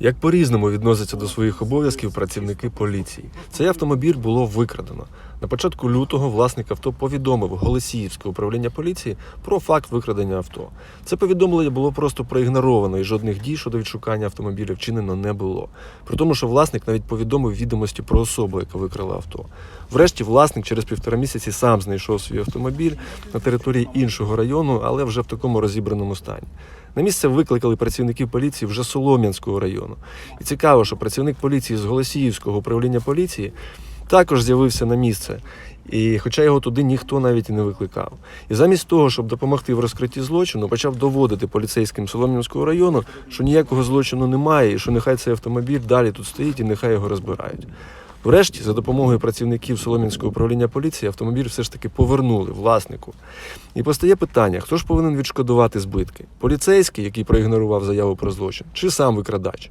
Як по-різному відносяться до своїх обов'язків працівники поліції. Цей автомобіль було викрадено. На початку лютого власник авто повідомив Голосіївське управління поліції про факт викрадення авто. Це повідомлення було просто проігноровано і жодних дій щодо відшукання автомобіля вчинено не було. При тому, що власник навіть повідомив відомості про особу, яка викрала авто. Врешті власник через півтора місяці сам знайшов свій автомобіль на території іншого району, але вже в такому розібраному стані. На місце викликали працівників поліції вже Солом'янського району. І цікаво, що працівник поліції з Голосіївського управління поліції також з'явився на місце. І хоча його туди ніхто навіть і не викликав. І замість того, щоб допомогти в розкритті злочину, почав доводити поліцейським Солом'янського району, що ніякого злочину немає, і що нехай цей автомобіль далі тут стоїть і нехай його розбирають. Врешті, за допомогою працівників Солом'янського управління поліції, автомобіль все ж таки повернули власнику. І постає питання: хто ж повинен відшкодувати збитки? Поліцейський, який проігнорував заяву про злочин, чи сам викрадач?